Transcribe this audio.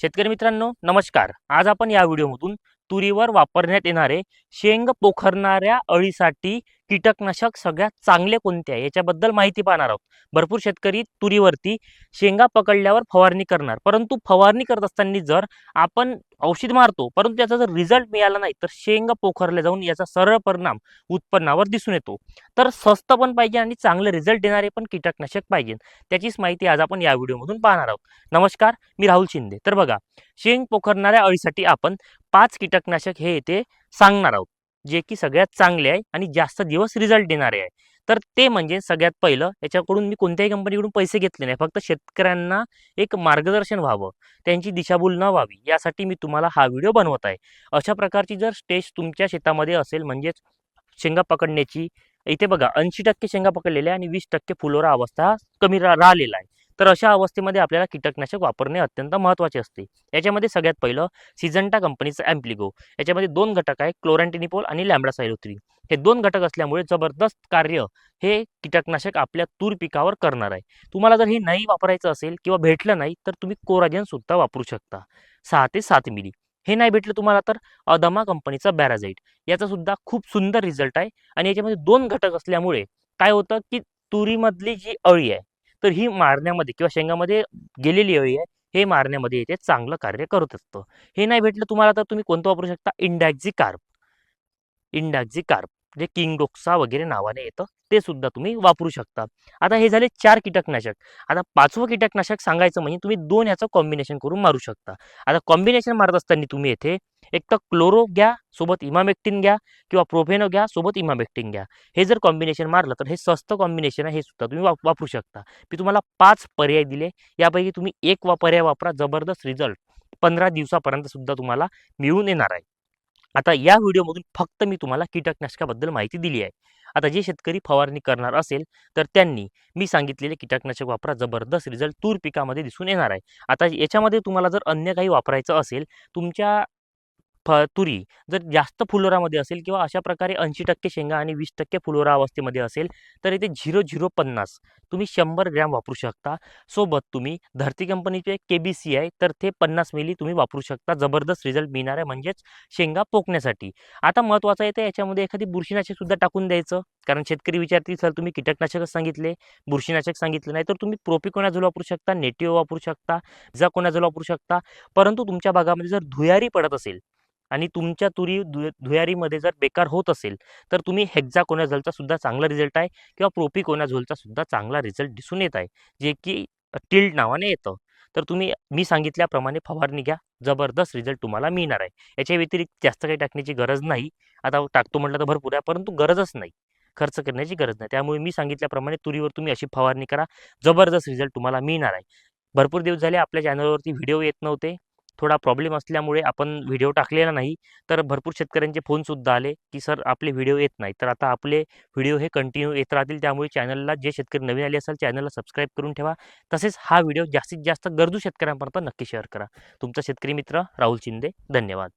शेतकरी मित्रांनो नमस्कार. आज आपण या व्हिडिओमधून तुरीवर वापरण्यात येणारे शेंग पोखरणाऱ्या अळीसाठी कीटकनाशक सगळ्यात चांगले कोणते आहे? याच्याबद्दल माहिती पाहणार आहोत. भरपूर शेतकरी तुरीवरती शेंगा पकडल्यावर फवारणी करणार. परंतु फवारणी करत असताना जर आपण औषध मारतो परंतु त्याचा जर रिझल्ट मिळाला नाही तर शेंगा पोखरल्या जाऊन याचा सरळ परिणाम उत्पन्नावर दिसून येतो. तर स्वस्त पण पाहिजे आणि चांगले रिझल्ट देणारे पण कीटकनाशक पाहिजे. त्याचीच माहिती आज आपण या व्हिडिओमधून पाहणार आहोत. नमस्कार मी राहुल शिंदे. तर बघा शेंग पोखरणाऱ्या अळीसाठी आपण पाच कीटकनाशक हे येथे सांगणार आहोत जे की सगळ्यात चांगले आहे आणि जास्त दिवस रिझल्ट देणारे आहे. तर ते म्हणजे सगळ्यात पहिलं याच्याकडून मी कोणत्याही कंपनीकडून पैसे घेतले नाही फक्त शेतकऱ्यांना एक मार्गदर्शन व्हावं त्यांची दिशाभूल न व्हावी यासाठी मी तुम्हाला हा व्हिडिओ बनवत आहे. अशा प्रकारची जर स्टेज तुमच्या शेतामध्ये असेल म्हणजेच शेंगा पकडण्याची इथे बघा ऐंशी टक्के शेंगा पकडलेल्या आणि वीस टक्के फुलोरा अवस्था कमी रा राहिलेला आहे. तर अशा अवस्थेमध्ये आपल्याला कीटकनाशक वापरणे अत्यंत महत्त्वाचे असते. याच्यामध्ये सगळ्यात पहिलं सिजंटा कंपनीचं ॲम्प्लिगो. याच्यामध्ये दोन घटक आहे क्लोरॅन्टिनिपोल आणि लॅम्बडा सायलोथ्री हे दोन घटक असल्यामुळे जबरदस्त कार्य हे कीटकनाशक आपल्या तूर पिकावर करणार आहे. तुम्हाला जर हे नाही वापरायचं असेल किंवा भेटलं नाही तर तुम्ही कोराजन सुद्धा वापरू शकता. सहा ते सात मिली. हे नाही भेटलं तुम्हाला तर अदमा कंपनीचा बॅराझाईट याचा सुद्धा खूप सुंदर रिझल्ट आहे आणि याच्यामध्ये दोन घटक असल्यामुळे काय होतं की तुरीमधली जी अळी आहे तर ही मारण्यामध्ये किंवा शेंगामध्ये गेलेली अळी आहे हे मारण्यामध्ये येते चांगलं कार्य करत असतं. हे नाही भेटलं तुम्हाला तर तुम्ही कोणतं वापरू शकता? इंडॅक्झी कार्प इंडॅक्झी कार्प जे किंगडोक्सा वगैरे नावाने येतं ते सुद्धा तुम्ही वापरू शकता. आता हे झाले चार कीटकनाशक. आता पाचवं कीटकनाशक सांगायचं म्हणजे तुम्ही दोन याचं कॉम्बिनेशन करून मारू शकता. आता कॉम्बिनेशन मारत असताना तुम्ही येथे एक तर क्लोरो घ्या सोबत इमामेक्टिन घ्या किंवा प्रोफेनो घ्या सोबत इमामेक्टिन घ्या. हे जर कॉम्बिनेशन मारलं तर हे स्वस्त कॉम्बिनेशन आहे हे सुद्धा तुम्ही वाप वापरू शकता. मी तुम्हाला पाच पर्याय दिले. यापैकी तुम्ही एक वा पर्याय वापरा जबरदस्त रिझल्ट पंधरा दिवसापर्यंत सुद्धा तुम्हाला मिळून येणार आहे. आता या व्हिडिओमधून फक्त मी तुम्हाला कीटकनाशकाबद्दल माहिती दिली आहे. आता जे शेतकरी फवारणी करणार असेल तर त्यांनी मी सांगितलेले कीटकनाशक वापरा जबरदस्त रिझल्ट तूर पिकामध्ये दिसून येणार आहे. आता याच्यामध्ये तुम्हाला जर अन्य काही वापरायचं असेल तुमच्या फ तुरी जर जास्त फुलोरामध्ये असेल किंवा अशा प्रकारे ऐंशी टक्के शेंगा आणि वीस टक्के फुलोरा अवस्थेमध्ये असेल तर इथे झिरो झिरो पन्नास तुम्ही शंभर ग्रॅम वापरू शकता. सोबत तुम्ही धरती कंपनीचे के बी सी आहे तर ते पन्नास मिली तुम्ही वापरू शकता. जबरदस्त रिझल्ट मिळणार आहे म्हणजेच शेंगा पोकण्यासाठी. आता महत्त्वाचं आहे ते याच्यामध्ये एखादी बुरशीनाशकसुद्धा टाकून द्यायचं. कारण शेतकरी विचारतील सर तुम्ही कीटकनाशकच सांगितले. बुरशीनाशक सांगितलं नाही तर तुम्ही प्रोपिकोनाझोल वापरू शकता नेटिओ वापरू शकता झकोनाझोल वापरू शकता. परंतु तुमच्या भागामध्ये जर धुयारी पडत असेल आणि तुमच्या तुरी दु धुयारीमध्ये जर बेकार होत असेल तर तुम्ही हेक्झाकोनाझोलचा सुद्धा चांगला रिझल्ट आहे किंवा प्रोपिकोनाझोलचा सुद्धा चांगला रिझल्ट दिसून येत आहे. जे की टिल्ड नावाने येतं. तर तुम्ही मी सांगितल्याप्रमाणे फवारणी घ्या. जबरदस्त रिझल्ट तुम्हाला मिळणार आहे. याच्या व्यतिरिक्त जास्त काही टाकण्याची गरज नाही. आता टाकतो म्हटलं तर भरपूर आहे परंतु गरजच नाही. खर्च करण्याची गरज नाही. त्यामुळे मी सांगितल्याप्रमाणे तुरीवर तुम्ही अशी फवारणी करा. जबरदस्त रिझल्ट तुम्हाला मिळणार आहे. भरपूर दिवस झाले आपल्या चॅनलवरती व्हिडिओ येत नव्हते. थोडा प्रॉब्लेम असल्यामुळे आपण व्हिडिओ टाकलेला नाही तर भरपूर शेतकऱ्यांचे फोनसुद्धा आले की सर आपले व्हिडिओ येत नाही तर आता आपले व्हिडिओ हे कंटिन्यू येत राहतील त्यामुळे चॅनलला जे शेतकरी नवीन आले असेल चॅनलला सबस्क्राईब करून ठेवा. तसेच हा व्हिडिओ जास्तीत जास्त गरजू शेतकऱ्यांपर्यंत नक्की शेअर करा. तुमचा शेतकरी मित्र राहुल शिंदे धन्यवाद.